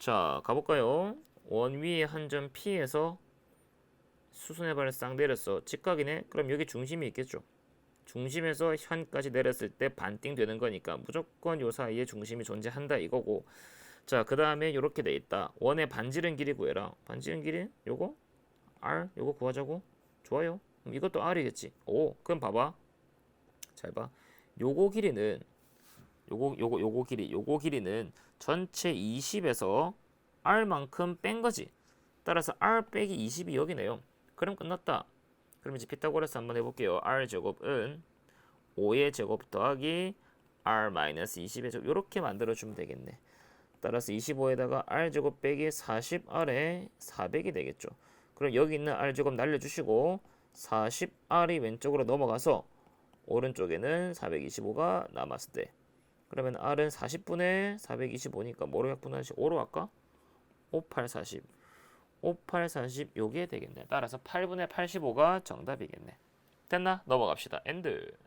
자, 가볼까요? 원 위에 한 점 P에서 수순의 발을 싹 내렸어. 직각이네? 그럼 여기 중심이 있겠죠. 중심에서 현까지 내렸을 때 반띵 되는 거니까 무조건 요 사이에 중심이 존재한다 이거고. 자, 그 다음에 요렇게 돼 있다. 원의 반지름 길이 구해라. 반지름 길이 요거? R? 요거 구하자고? 좋아요. 그럼 이것도 R이겠지. 오, 그럼 봐봐. 잘 봐. 요거 길이는 요거 요거 요거 길이 요거 길이는 전체 20에서 r만큼 뺀 거지. 따라서 r 빼기 20이 여기네요. 그럼 끝났다. 그럼 이제 피타고라스 한번 해볼게요. r 제곱은 5의 제곱 더하기 r 마이너스 20의 제곱 이렇게 만들어 주면 되겠네. 따라서 25에다가 r 제곱 빼기 40r에 400이 되겠죠. 그럼 여기 있는 r 제곱 날려주시고 40r이 왼쪽으로 넘어가서 오른쪽에는 425가 남았을 때 그러면 R은 40분의 425니까 뭐로 약분하시? 5로 할까? 5, 8, 40 5, 8, 40 요게 되겠네 따라서 8분의 85가 정답이겠네 됐나? 넘어갑시다 엔드